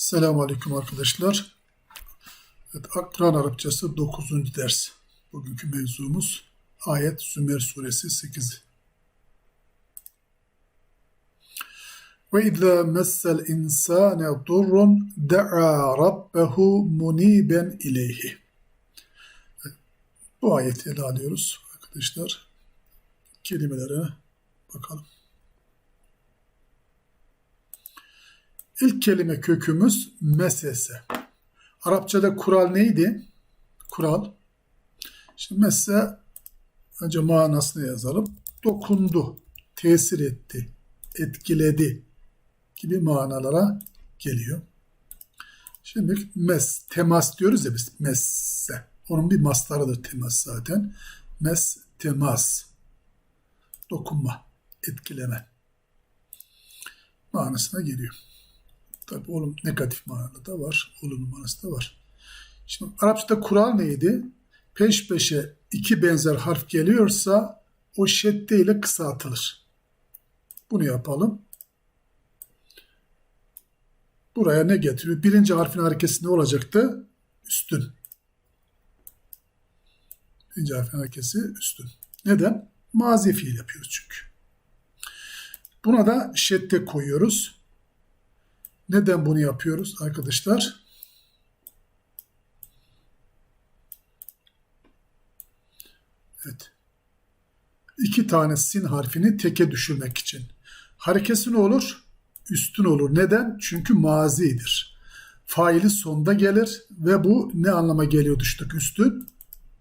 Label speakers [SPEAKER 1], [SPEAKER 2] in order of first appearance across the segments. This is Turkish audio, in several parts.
[SPEAKER 1] Selamun Aleyküm arkadaşlar. Evet, Kur'an Arapçası 9. ders. Bugünkü mevzumuz ayet Sümer suresi 8. Ve izâ messel insâne durrun da'a rabbehu muniben ileyhi. Bu ayeti ele alıyoruz arkadaşlar. Kelimelere bakalım. İlk kelime kökümüz mesese. Arapçada kural neydi? Kural. Şimdi mesela önce manasını yazalım. Dokundu, tesir etti, etkiledi gibi manalara geliyor. Şimdi mes, temas diyoruz ya biz. Messe. Onun bir mastarıdır temas zaten. Mes, temas. Dokunma, etkileme manasına geliyor. Tabi olum negatif manada da var. Olumlu manası da var. Şimdi Arapçada kural neydi? Peş peşe iki benzer harf geliyorsa o şedde ile kısaltılır. Bunu yapalım. Buraya ne getiriyor? Birinci harfin harekesi ne olacaktı? Üstün. Birinci harfin harekesi üstün. Neden? Mazi fiil yapıyoruz çünkü. Buna da şedde koyuyoruz. Neden bunu yapıyoruz arkadaşlar? Evet. İki tane sin harfini teke düşürmek için. Harekesi ne olur? Üstün olur. Neden? Çünkü mazidir. Faili sonda gelir ve bu ne anlama geliyor düştük üstün?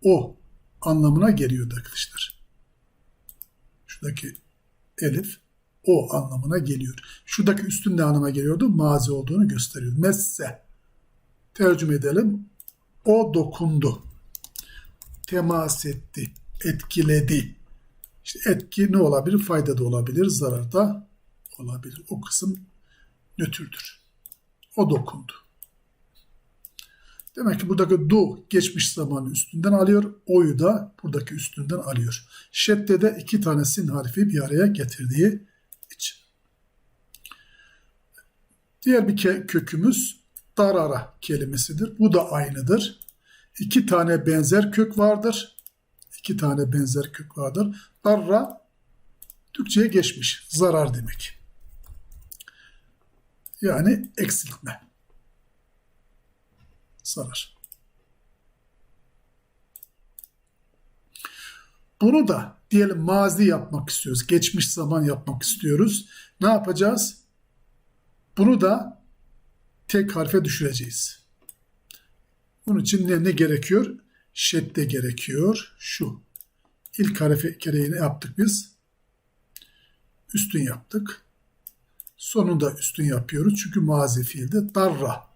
[SPEAKER 1] O anlamına geliyordu arkadaşlar. Şuradaki elif o anlamına geliyor. Şuradaki üstün ne anlama geliyordu? Mazi olduğunu gösteriyor. Messe. Tercüme edelim. O dokundu. Temas etti. Etkiledi. İşte etki ne olabilir? Fayda da olabilir. Zarar da olabilir. O kısım nötrdür. O dokundu. Demek ki buradaki du geçmiş zamanı üstünden alıyor. O'yu da buradaki üstünden alıyor. Şedde'de iki tane sin harfi bir araya getirdiği için. Diğer bir kökümüz darara kelimesidir. Bu da aynıdır. İki tane benzer kök vardır. İki tane benzer kök vardır. Darra Türkçe'ye geçmiş. Zarar demek. Yani eksiltme. Zarar. Bunu da diyelim mazi yapmak istiyoruz. Geçmiş zaman yapmak istiyoruz. Ne yapacağız? Bunu da tek harfe düşüreceğiz. Bunun için ne, ne gerekiyor? Şedde gerekiyor. Şu. İlk harfi gereğini yaptık biz. Üstün yaptık. Sonunda üstün yapıyoruz. Çünkü mazi fiilde darra.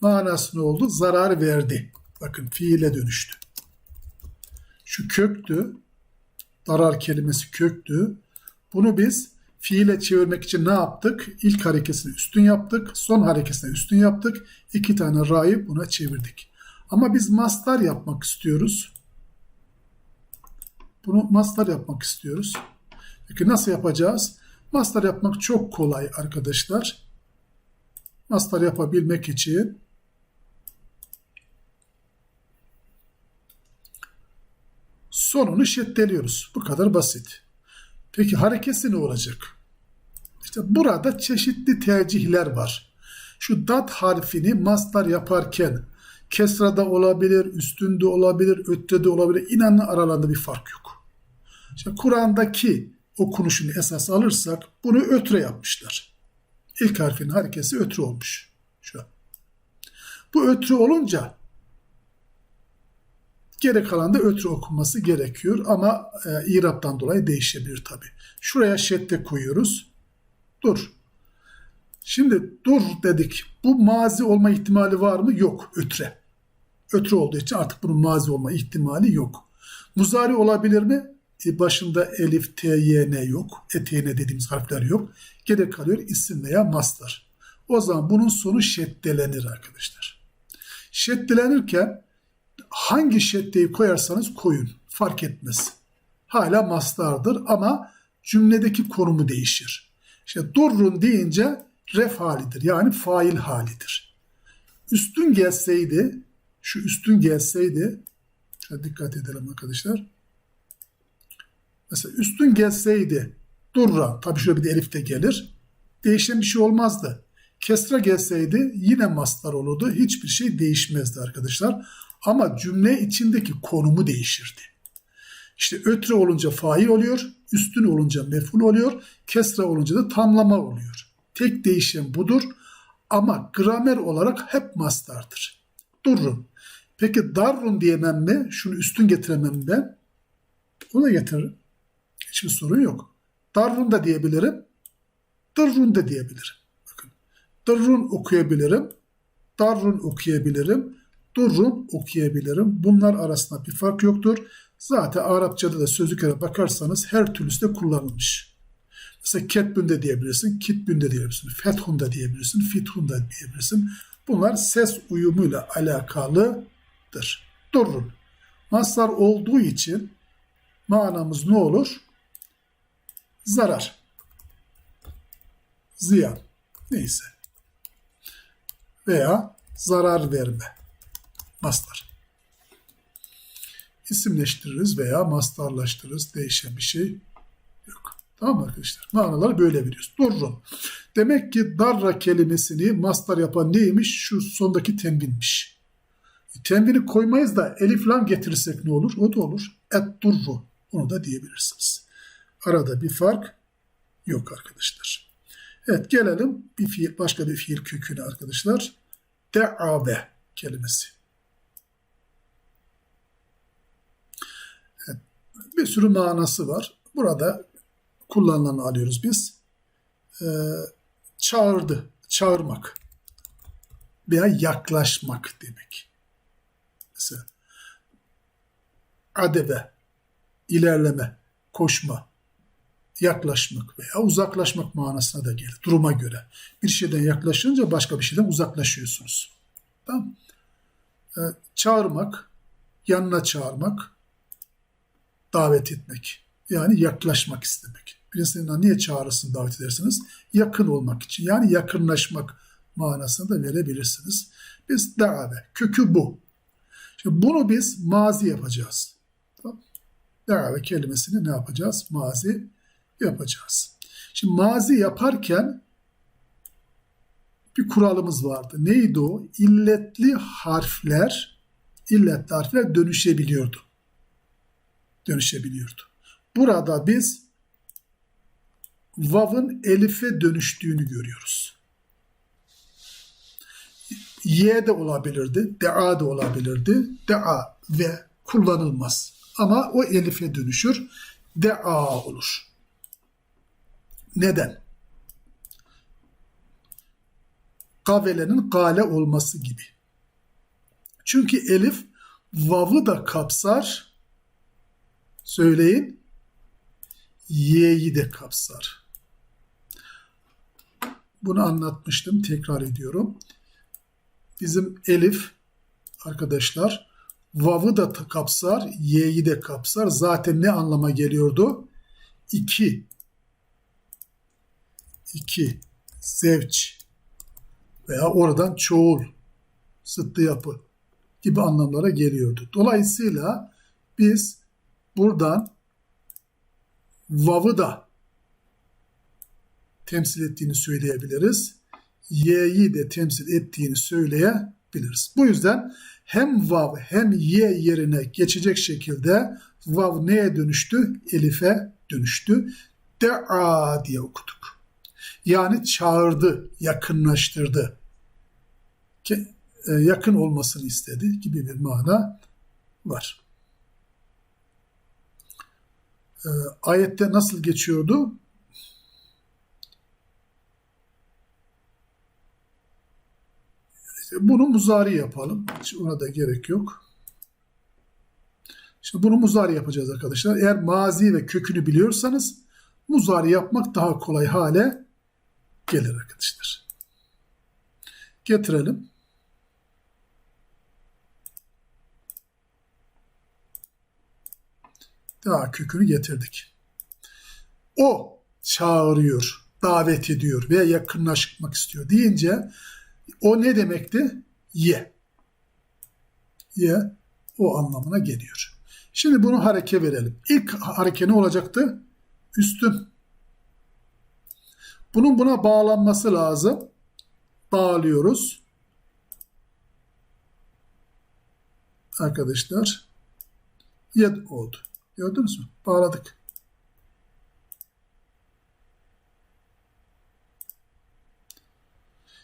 [SPEAKER 1] Manası ne oldu? Zarar verdi. Bakın fiile dönüştü. Şu köktü. Darar kelimesi köktü. Bunu biz fiile çevirmek için ne yaptık? İlk harekesini üstün yaptık. Son harekesini üstün yaptık. İki tane ra'yı buna çevirdik. Ama biz mastar yapmak istiyoruz. Bunu mastar yapmak istiyoruz. Peki nasıl yapacağız? Mastar yapmak çok kolay arkadaşlar. Mastar yapabilmek için sonunu şeddeliyoruz. Bu kadar basit. Peki harekesi ne olacak? İşte burada çeşitli tercihler var. Şu dat harfini mastar yaparken kesrada olabilir, üstünde olabilir, öttede olabilir. İnanın aralarında bir fark yok. İşte Kur'an'daki okunuşunu esas alırsak bunu ötre yapmışlar. İlk harfin harekesi ötre olmuş. Şu. Bu ötre olunca Geri kalan da ötre okunması gerekiyor ama e, İrab'dan dolayı değişebilir tabi. Şuraya şedde koyuyoruz. Dur. Şimdi dur dedik. Bu mazi olma ihtimali var mı? Yok. Ötre. Ötre olduğu için artık bunun mazi olma ihtimali yok. Muzari olabilir mi? E, başında elif, t, y, n yok. E, t, n dediğimiz harfler yok. Geri kalıyor isim veya mastar. O zaman bunun sonu şeddelenir arkadaşlar. Şeddelenirken hangi şeddeyi koyarsanız koyun. Fark etmez. Hala mastardır ama cümledeki konumu değişir. İşte durrun deyince ref halidir. Yani fail halidir. üstün gelseydi, şu üstün gelseydi, dikkat edelim arkadaşlar. Mesela üstün gelseydi durra, tabii şöyle bir de elif de gelir. Değişen bir şey olmazdı. Kesra gelseydi yine mastar olurdu. Hiçbir şey değişmezdi arkadaşlar. Ama cümle içindeki konumu değişirdi. İşte ötre olunca fail oluyor, üstün olunca meful oluyor, kesra olunca da tamlama oluyor. Tek değişen budur ama gramer olarak hep mastardır. Durrun. Peki darrun diyemem mi? Şunu üstün getiremem ben? Onu da getiririm. Hiçbir sorun yok. Darrun da diyebilirim. Dırrun da diyebilirim. Bakın. Dırrun okuyabilirim. Darrun okuyabilirim. Durrun okuyabilirim. Bunlar arasında bir fark yoktur. Zaten Arapçada da sözlüklere bakarsanız her türlüsü de kullanılmış. Mesela ketbün de diyebilirsin, kitbün de diyebilirsin, fethun da diyebilirsin, fithun da diyebilirsin. Bunlar ses uyumuyla alakalıdır. Durrun. Maslar olduğu için manamız ne olur? Zarar. Ziyan. Neyse. Veya zarar verme. Mastar. İsimleştiririz veya mastarlaştırırız. Değişen bir şey yok. Tamam mı arkadaşlar? Manaları böyle veriyoruz. Durrun. Demek ki darra kelimesini mastar yapan neymiş? Şu sondaki tembinmiş. Tembini koymayız da elif lam getirirsek ne olur? O da olur. Et durru. Onu da diyebilirsiniz. Arada bir fark yok arkadaşlar. Evet gelelim bir fiil, başka bir fiil köküne arkadaşlar. De'ave kelimesi. Evet, bir sürü manası var. Burada kullanılanı alıyoruz biz. Ee, çağırdı, çağırmak veya yaklaşmak demek. Mesela adeve, ilerleme, koşma, yaklaşmak veya uzaklaşmak manasına da gelir. Duruma göre. Bir şeyden yaklaşınca başka bir şeyden uzaklaşıyorsunuz. Tamam ee, Çağırmak, yanına çağırmak, davet etmek. Yani yaklaşmak istemek. Birisinin niye çağrısını davet edersiniz? Yakın olmak için. Yani yakınlaşmak manasını da verebilirsiniz. Biz dave, kökü bu. Şimdi bunu biz mazi yapacağız. Tamam. Kelimesini ne yapacağız? Mazi yapacağız. Şimdi mazi yaparken bir kuralımız vardı. Neydi o? İlletli harfler illetli harfler dönüşebiliyordu. Dönüşebiliyordu. Burada biz vav'ın elife dönüştüğünü görüyoruz. Y de olabilirdi, dea de olabilirdi. Dea ve kullanılmaz. Ama o elife dönüşür. Dea olur. Neden? Kavelenin gale olması gibi. Çünkü elif vav'ı da kapsar. Söyleyin. Y'yi de kapsar. Bunu anlatmıştım. Tekrar ediyorum. Bizim elif arkadaşlar vav'ı da kapsar, y'yi de kapsar. Zaten ne anlama geliyordu? İki 2 zevç veya oradan çoğul, sıttı yapı gibi anlamlara geliyordu. Dolayısıyla biz buradan vav'ı da temsil ettiğini söyleyebiliriz. Y'yi de temsil ettiğini söyleyebiliriz. Bu yüzden hem vav hem y yerine geçecek şekilde vav neye dönüştü? Elif'e dönüştü. De'a diye okuduk. Yani çağırdı, yakınlaştırdı. E, yakın olmasını istedi gibi bir mana var. E, ayette nasıl geçiyordu? Bunu muzari yapalım. Hiç ona da gerek yok. Şimdi bunu muzari yapacağız arkadaşlar. Eğer mazi ve kökünü biliyorsanız muzari yapmak daha kolay hale gelir arkadaşlar. Getirelim. Daha kökünü getirdik. O çağırıyor, davet ediyor veya yakınlaşmak istiyor deyince o ne demekti? ye. Ye o anlamına geliyor. Şimdi bunu hareke verelim. İlk hareke ne olacaktı? Üstün. Bunun buna bağlanması lazım. Bağlıyoruz. Arkadaşlar yed oldu. Gördünüz mü? Bağladık.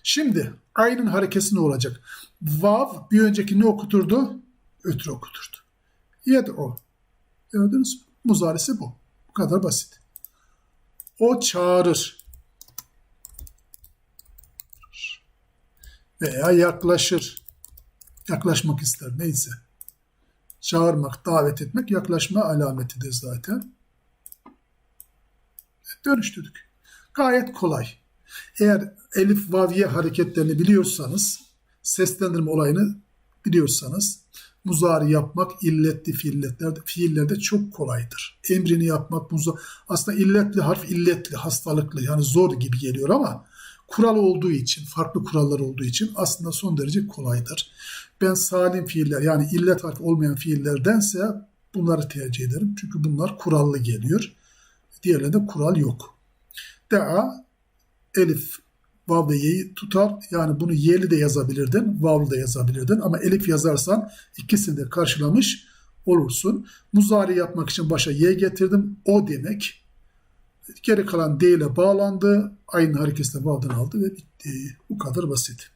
[SPEAKER 1] Şimdi aynın harekesi ne olacak? Vav bir önceki ne okuturdu? Ötürü okuturdu. Yed'u. Gördünüz mü? Muzarisi bu. Bu kadar basit. O çağırır. Veya yaklaşır. Yaklaşmak ister neyse. Çağırmak, davet etmek yaklaşma alametidir zaten. Dönüştürdük. Gayet kolay. Eğer elif vaviye hareketlerini biliyorsanız, seslendirme olayını biliyorsanız, muzari yapmak illetli fiillerde, fiillerde çok kolaydır. Emrini yapmak muza aslında illetli harf illetli, hastalıklı yani zor gibi geliyor ama kural olduğu için, farklı kurallar olduğu için aslında son derece kolaydır. Ben salim fiiller yani illet harfi olmayan fiillerdense bunları tercih ederim. Çünkü bunlar kurallı geliyor. Diğerlerinde kural yok. Da'a elif vav ve y'yi tutar. Yani bunu y'li de yazabilirdin, vavlı da yazabilirdin. Ama elif yazarsan ikisini de karşılamış olursun. Muzari yapmak için başa y getirdim. O demek. Geri kalan d ile bağlandı. Aynı harekesine bağdan aldı ve bitti. Bu kadar basit.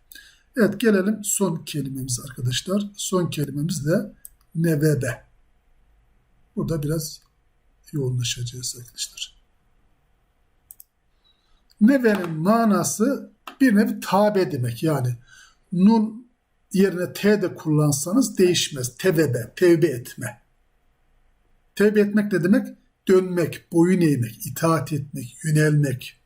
[SPEAKER 1] Evet gelelim son kelimemiz arkadaşlar. Son kelimemiz de nevebe. Burada biraz yoğunlaşacağız arkadaşlar. Neve'nin manası bir nevi tabe demek. Yani nun yerine t de kullansanız değişmez. Tevebe, tevbe etme. Tevbe etmek ne demek? Dönmek, boyun eğmek, itaat etmek, yönelmek.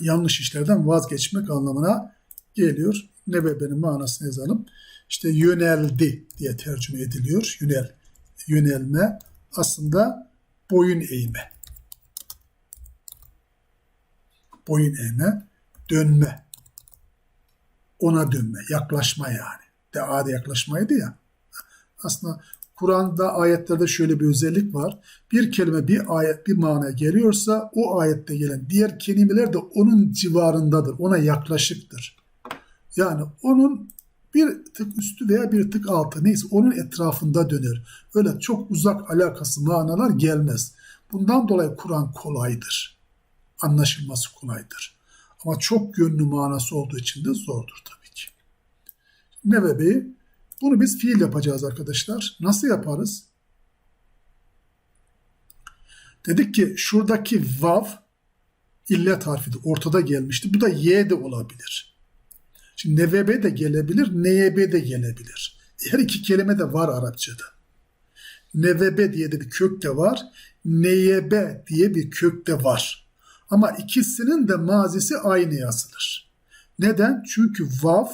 [SPEAKER 1] Yanlış işlerden vazgeçmek anlamına geliyor. Nevebe'nin manasını yazalım. İşte yöneldi diye tercüme ediliyor. Yönel, yönelme aslında boyun eğme. boyun eğme, dönme. Ona dönme, yaklaşma yani. De ade yaklaşmaydı ya. Aslında Kur'an'da ayetlerde şöyle bir özellik var. Bir kelime bir ayet bir manaya geliyorsa o ayette gelen diğer kelimeler de onun civarındadır. Ona yaklaşıktır. Yani onun bir tık üstü veya bir tık altı neyse onun etrafında döner. Öyle çok uzak alakası manalar gelmez. Bundan dolayı Kur'an kolaydır anlaşılması kolaydır. Ama çok yönlü manası olduğu için de zordur tabii ki. Ne bebeği? Bunu biz fiil yapacağız arkadaşlar. Nasıl yaparız? Dedik ki şuradaki vav illet harfidir. Ortada gelmişti. Bu da y de olabilir. Şimdi nevebe de gelebilir, neyebe de gelebilir. Her iki kelime de var Arapçada. Nevebe diye de bir kök de var. Neyebe diye bir kök de var. Ama ikisinin de mazisi aynı yazılır. Neden? Çünkü vav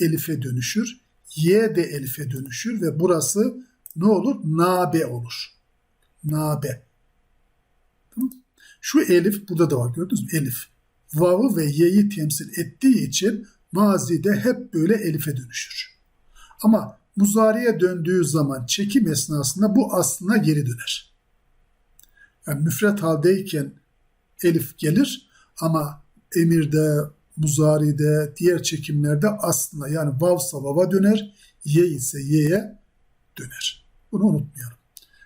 [SPEAKER 1] elife dönüşür. Y de elife dönüşür ve burası ne olur? Nabe olur. Nabe. Şu elif burada da var gördünüz mü? Elif. Vav'ı ve y'yi temsil ettiği için mazide hep böyle elife dönüşür. Ama muzariye döndüğü zaman çekim esnasında bu aslına geri döner. Yani müfret haldeyken elif gelir ama emirde, muzaride, diğer çekimlerde aslında yani vavsa vava döner, ye ise ye'ye döner. Bunu unutmayalım.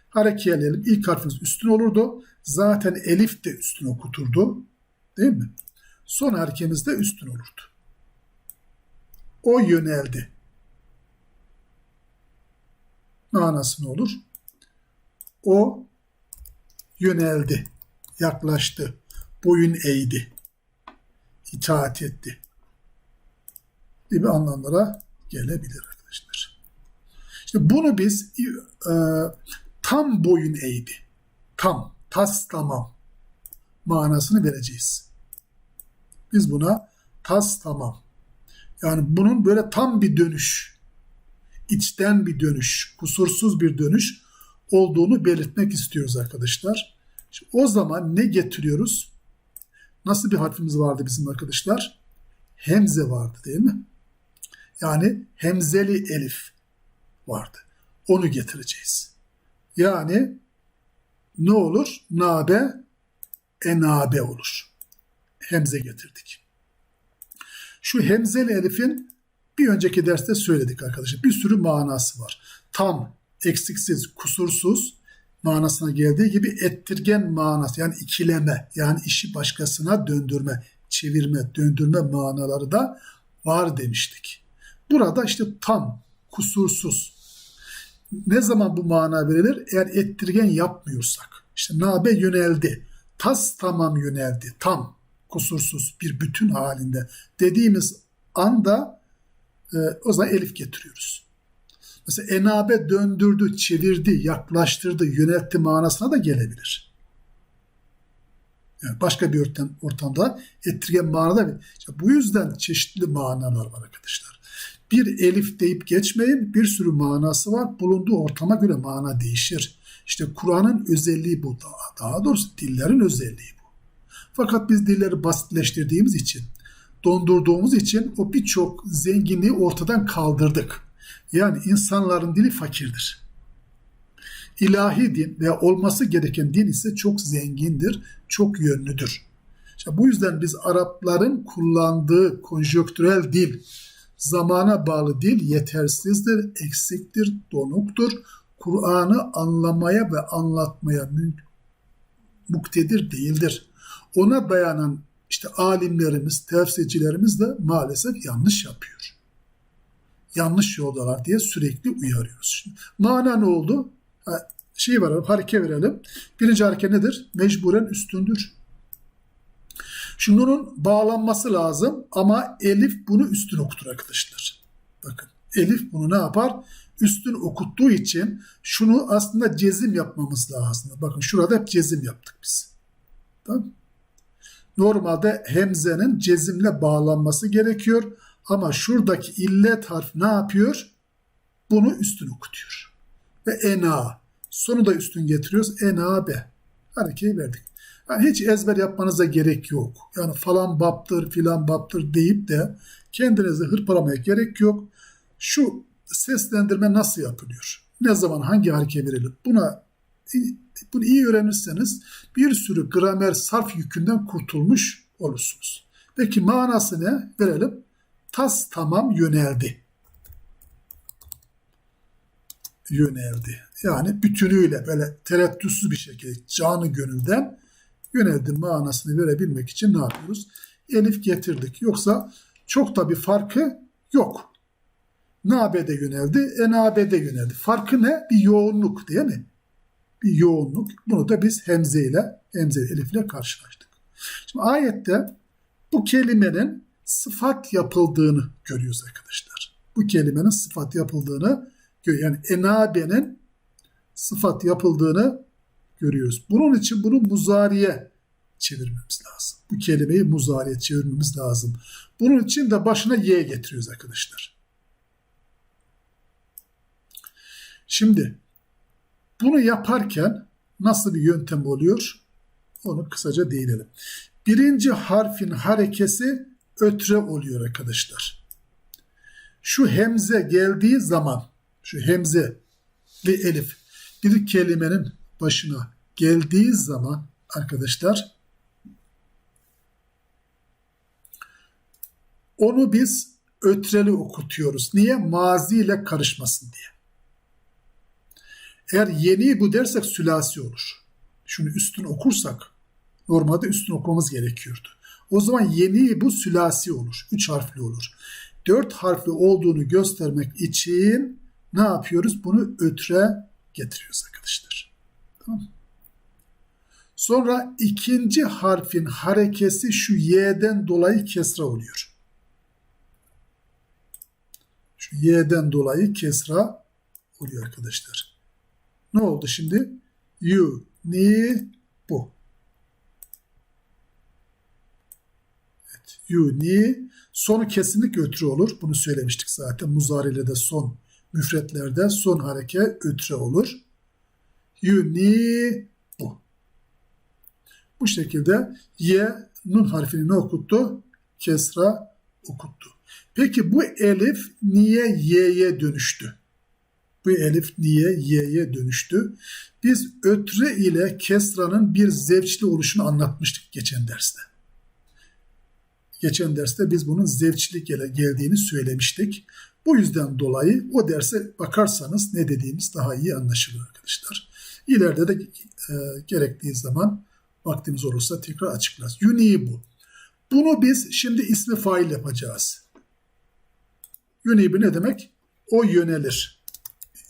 [SPEAKER 1] Harekeleyelim. İlk harfimiz üstün olurdu. Zaten elif de üstün okuturdu. Değil mi? Son harekemiz de üstün olurdu. O yöneldi. Manası ne olur? O yöneldi, yaklaştı boyun eğdi, itaat etti gibi anlamlara gelebilir arkadaşlar. İşte bunu biz e, tam boyun eğdi, tam, tas tamam manasını vereceğiz. Biz buna tas tamam. Yani bunun böyle tam bir dönüş, içten bir dönüş, kusursuz bir dönüş olduğunu belirtmek istiyoruz arkadaşlar. Şimdi o zaman ne getiriyoruz? Nasıl bir harfimiz vardı bizim arkadaşlar? Hemze vardı değil mi? Yani hemzeli elif vardı. Onu getireceğiz. Yani ne olur? Nabe enabe olur. Hemze getirdik. Şu hemzeli elifin bir önceki derste söyledik arkadaşlar. Bir sürü manası var. Tam, eksiksiz, kusursuz manasına geldiği gibi ettirgen manası yani ikileme yani işi başkasına döndürme, çevirme, döndürme manaları da var demiştik. Burada işte tam, kusursuz. Ne zaman bu mana verilir? Eğer ettirgen yapmıyorsak. İşte nabe yöneldi. Tas tamam yöneldi. Tam, kusursuz bir bütün halinde dediğimiz anda e, o zaman elif getiriyoruz. Mesela enabe döndürdü, çevirdi, yaklaştırdı, yöneltti manasına da gelebilir. Yani başka bir ortam, ortamda ettirgen manada. İşte bu yüzden çeşitli manalar var arkadaşlar. Bir elif deyip geçmeyin. Bir sürü manası var. Bulunduğu ortama göre mana değişir. İşte Kur'an'ın özelliği bu. Daha, daha doğrusu dillerin özelliği bu. Fakat biz dilleri basitleştirdiğimiz için, dondurduğumuz için o birçok zenginliği ortadan kaldırdık. Yani insanların dili fakirdir. İlahi din veya olması gereken din ise çok zengindir, çok yönlüdür. İşte bu yüzden biz Arapların kullandığı konjöktürel dil, zamana bağlı dil yetersizdir, eksiktir, donuktur. Kur'an'ı anlamaya ve anlatmaya muktedir değildir. Ona dayanan işte alimlerimiz, tefsircilerimiz de maalesef yanlış yapıyor. Yanlış yoldalar diye sürekli uyarıyoruz. Şimdi, mana ne oldu? Ha, şey var, hareke verelim. Birinci hareke nedir? Mecburen üstündür. Şimdi onun bağlanması lazım ama Elif bunu üstün okutur arkadaşlar. Bakın Elif bunu ne yapar? Üstün okuttuğu için şunu aslında cezim yapmamız lazım. Bakın şurada hep cezim yaptık biz. Tamam Normalde hemzenin cezimle bağlanması gerekiyor. Ama şuradaki illet harf ne yapıyor? Bunu üstün okutuyor. Ve ena. Sonu da üstün getiriyoruz. Ena be. Harekeyi verdik. Yani hiç ezber yapmanıza gerek yok. Yani falan baptır filan baptır deyip de kendinizi hırpalamaya gerek yok. Şu seslendirme nasıl yapılıyor? Ne zaman hangi hareket verelim? Buna bunu iyi öğrenirseniz bir sürü gramer sarf yükünden kurtulmuş olursunuz. Peki manası ne? Verelim. Tas tamam yöneldi. Yöneldi. Yani bütünüyle böyle tereddütsüz bir şekilde canı gönülden yöneldi manasını verebilmek için ne yapıyoruz? Elif getirdik. Yoksa çok da bir farkı yok. Nabe'de yöneldi, enabe'de yöneldi. Farkı ne? Bir yoğunluk değil mi? Bir yoğunluk. Bunu da biz hemze ile, hemze elif ile karşılaştık. Şimdi ayette bu kelimenin sıfat yapıldığını görüyoruz arkadaşlar. Bu kelimenin sıfat yapıldığını. Yani enabe'nin sıfat yapıldığını görüyoruz. Bunun için bunu muzariye çevirmemiz lazım. Bu kelimeyi muzariye çevirmemiz lazım. Bunun için de başına y getiriyoruz arkadaşlar. Şimdi bunu yaparken nasıl bir yöntem oluyor? Onu kısaca değinelim. Birinci harfin harekesi ötre oluyor arkadaşlar. Şu hemze geldiği zaman, şu hemze ve elif bir kelimenin başına geldiği zaman arkadaşlar onu biz ötreli okutuyoruz. Niye? Mazi ile karışmasın diye. Eğer yeni bu dersek sülasi olur. Şunu üstün okursak normalde üstün okumamız gerekiyordu. O zaman yeni bu sülasi olur. Üç harfli olur. Dört harfli olduğunu göstermek için ne yapıyoruz? Bunu ötre getiriyoruz arkadaşlar. Tamam Sonra ikinci harfin harekesi şu y'den dolayı kesra oluyor. Şu y'den dolayı kesra oluyor arkadaşlar. Ne oldu şimdi? You, ni, bu. Evet, you, ni. Sonu kesinlikle ötürü olur. Bunu söylemiştik zaten. Muzariyle de son müfretlerde son hareket ötre olur. You, ni, bu. Bu şekilde ye nun harfini ne okuttu? Kesra okuttu. Peki bu elif niye y'ye dönüştü? Bu elif niye y'ye dönüştü? Biz ötre ile kesranın bir zevçli oluşunu anlatmıştık geçen derste. Geçen derste biz bunun zevçlik geldiğini söylemiştik. Bu yüzden dolayı o derse bakarsanız ne dediğimiz daha iyi anlaşılır arkadaşlar. İleride de e, gerektiği zaman vaktimiz olursa tekrar açıklarız. Uni bu. Bunu biz şimdi ismi fail yapacağız. Yunibi ne demek? O yönelir.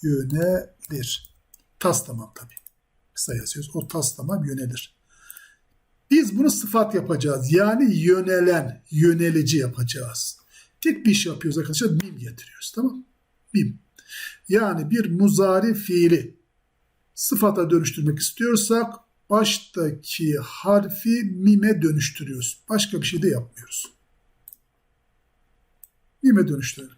[SPEAKER 1] Yönelir. Tas tamam tabii. Kısa yazıyoruz. O tas tamam yönelir. Biz bunu sıfat yapacağız. Yani yönelen, yönelici yapacağız. Tek bir iş yapıyoruz arkadaşlar. Mim getiriyoruz. Tamam Mim. Yani bir muzari fiili sıfata dönüştürmek istiyorsak baştaki harfi mime dönüştürüyoruz. Başka bir şey de yapmıyoruz. Mime dönüştürelim.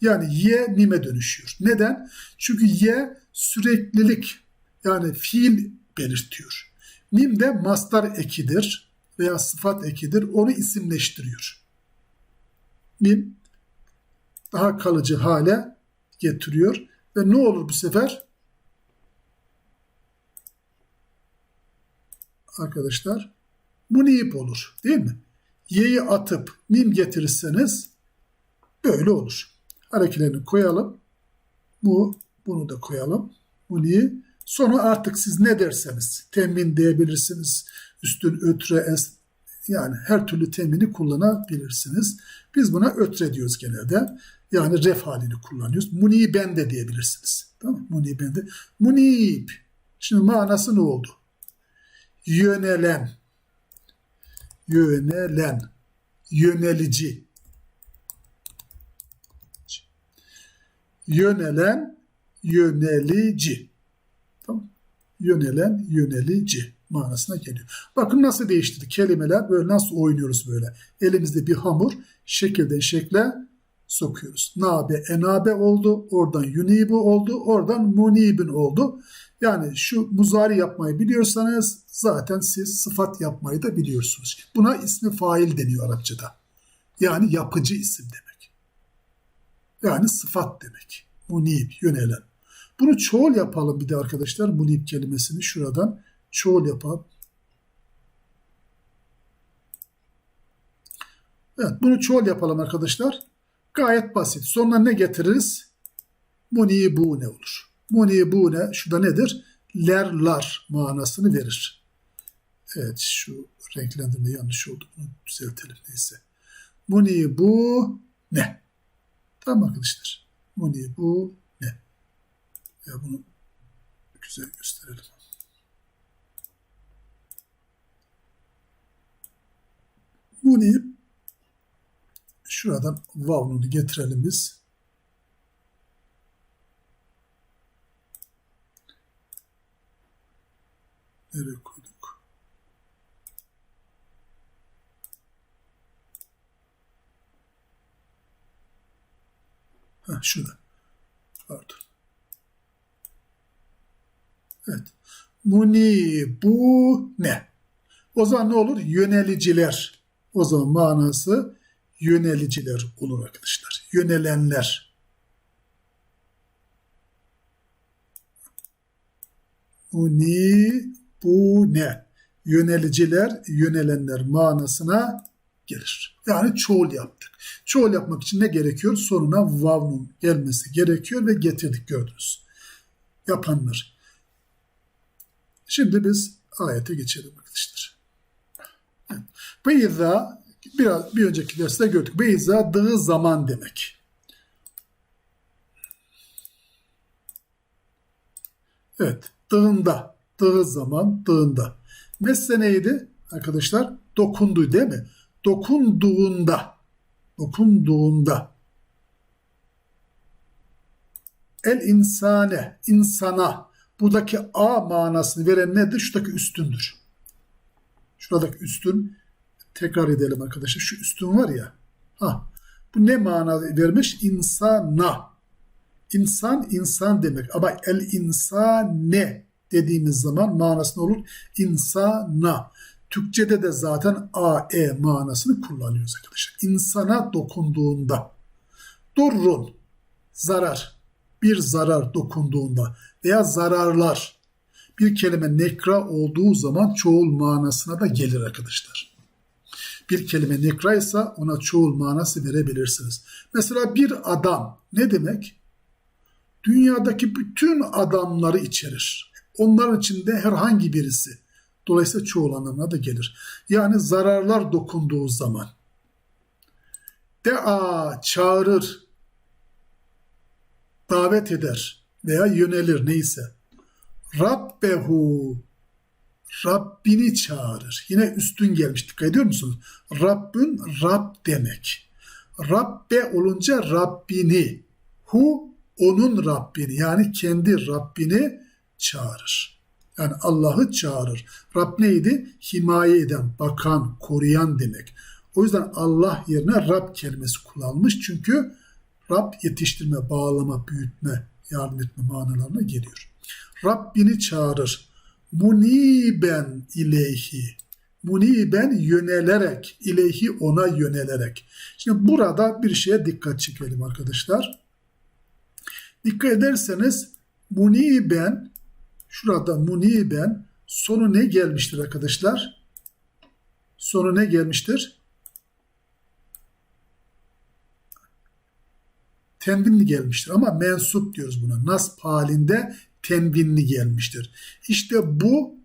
[SPEAKER 1] Yani ye mime dönüşüyor. Neden? Çünkü ye süreklilik yani fiil belirtiyor. Mim de mastar ekidir veya sıfat ekidir. Onu isimleştiriyor. Mim daha kalıcı hale getiriyor ve ne olur bu sefer? Arkadaşlar munip olur değil mi? Y'yi atıp mim getirirseniz böyle olur. Harekelerini koyalım. Bu, bunu da koyalım. Muni. Sonra artık siz ne derseniz temin diyebilirsiniz. Üstün ötre es, yani her türlü temini kullanabilirsiniz. Biz buna ötre diyoruz genelde. Yani ref halini kullanıyoruz. Muni bende diyebilirsiniz. Tamam Muni bende. Munib. Şimdi manası ne oldu? Yönelen. Yönelen. Yönelici. Yönelen, yönelici. Yönelen, yönelici manasına geliyor. Bakın nasıl değiştirdi kelimeler böyle nasıl oynuyoruz böyle. Elimizde bir hamur şekilden şekle sokuyoruz. Nabe enabe oldu. Oradan yunibu oldu. Oradan munibin oldu. Yani şu muzari yapmayı biliyorsanız zaten siz sıfat yapmayı da biliyorsunuz. Buna ismi fail deniyor Arapçada. Yani yapıcı isim demek. Yani sıfat demek. Munib, yönelen. Bunu çoğul yapalım bir de arkadaşlar. Munib kelimesini şuradan çoğul yapalım. Evet bunu çoğul yapalım arkadaşlar. Gayet basit. Sonuna ne getiririz? Munibune olur. Munibune şurada nedir? Lerlar manasını verir. Evet şu renklendirme yanlış oldu. Bunu düzeltelim neyse. Munibu ne? Tamam arkadaşlar. Munibu ne? Ya bunu güzel gösterelim. Munib şuradan vav'unu getirelim biz. Nereye koyduk? Ha şurada. Pardon. Evet. Muni bu ne? O zaman ne olur? Yöneliciler. O zaman manası yöneliciler olur arkadaşlar. Yönelenler. Muni bu ne? Yöneliciler, yönelenler manasına gelir. Yani çoğul yaptık. Çoğul yapmak için ne gerekiyor? Sonuna vavnun gelmesi gerekiyor ve getirdik gördünüz. Yapanlar. Şimdi biz ayete geçelim arkadaşlar. Beyza biraz bir önceki derste gördük. Beyza dığı zaman demek. Evet. Dığında. Dığı zaman dığında. Messe neydi arkadaşlar? Dokundu değil mi? Dokunduğunda. Dokunduğunda. El insane. insana. Buradaki A manasını veren nedir? Şuradaki üstündür. Şuradaki üstün tekrar edelim arkadaşlar. Şu üstün var ya. Ha. Bu ne mana vermiş? İnsana. İnsan insan demek. Ama el insane dediğimiz zaman manası ne olur? İnsana. Türkçede de zaten a, e manasını kullanıyoruz arkadaşlar. İnsana dokunduğunda durrun zarar bir zarar dokunduğunda veya zararlar bir kelime nekra olduğu zaman çoğul manasına da gelir arkadaşlar. Bir kelime nekra ise ona çoğul manası verebilirsiniz. Mesela bir adam ne demek? Dünyadaki bütün adamları içerir. Onların içinde herhangi birisi. Dolayısıyla çoğul anlamına da gelir. Yani zararlar dokunduğu zaman. Dea çağırır, davet eder veya yönelir neyse. Rabbehu Rabbini çağırır. Yine üstün gelmiş. Dikkat ediyor musunuz? Rabbün Rab demek. Rabbe olunca Rabbini. Hu onun Rabbini yani kendi Rabbini çağırır. Yani Allah'ı çağırır. Rab neydi? Himaye eden, bakan, koruyan demek. O yüzden Allah yerine Rab kelimesi kullanmış. Çünkü Rab yetiştirme, bağlama, büyütme, yardım etme manalarına geliyor. Rabbini çağırır. Muniben ileyhi. Muniben yönelerek, ileyhi ona yönelerek. Şimdi burada bir şeye dikkat çekelim arkadaşlar. Dikkat ederseniz muniben, şurada muniben sonu ne gelmiştir arkadaşlar? Sonu ne gelmiştir? Tenvinli gelmiştir ama mensup diyoruz buna. Nasb halinde tenvinli gelmiştir. İşte bu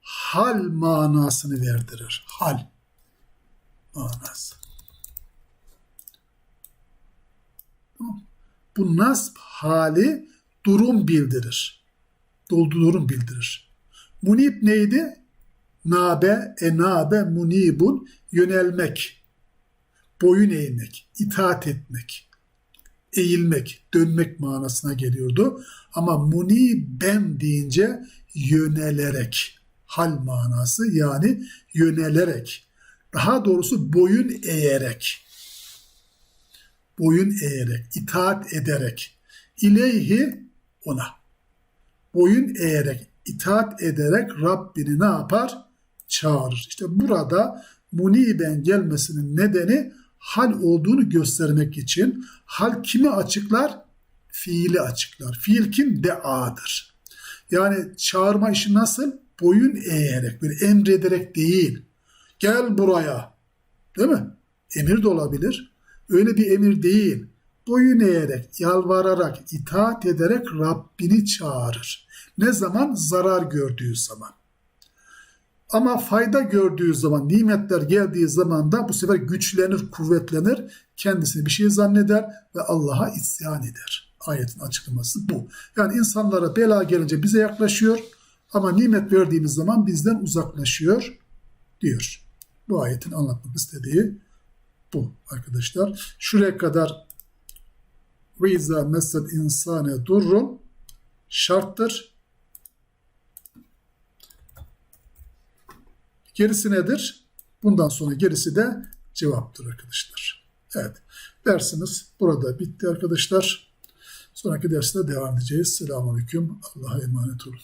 [SPEAKER 1] hal manasını verdirir. Hal manası. Bu nasb hali durum bildirir. Durum bildirir. Munib neydi? Nabe, enabe, munibun yönelmek, boyun eğmek, itaat etmek eğilmek, dönmek manasına geliyordu. Ama muni ben deyince yönelerek, hal manası yani yönelerek, daha doğrusu boyun eğerek, boyun eğerek, itaat ederek, ileyhi ona, boyun eğerek, itaat ederek Rabbini ne yapar? Çağırır. İşte burada muniben gelmesinin nedeni hal olduğunu göstermek için hal kimi açıklar? Fiili açıklar. Fiil kim? Deadır. Yani çağırma işi nasıl? Boyun eğerek, bir emrederek değil. Gel buraya. Değil mi? Emir de olabilir. Öyle bir emir değil. Boyun eğerek, yalvararak, itaat ederek Rabbini çağırır. Ne zaman? Zarar gördüğü zaman. Ama fayda gördüğü zaman, nimetler geldiği zaman da bu sefer güçlenir, kuvvetlenir, kendisini bir şey zanneder ve Allah'a isyan eder. Ayetin açıklaması bu. Yani insanlara bela gelince bize yaklaşıyor ama nimet verdiğimiz zaman bizden uzaklaşıyor diyor. Bu ayetin anlatmak istediği bu arkadaşlar. Şuraya kadar ve izâ messel insane durrun şarttır. Gerisi nedir? Bundan sonra gerisi de cevaptır arkadaşlar. Evet. Dersimiz burada bitti arkadaşlar. Sonraki derste devam edeceğiz. Selamun Aleyküm. Allah'a emanet olun.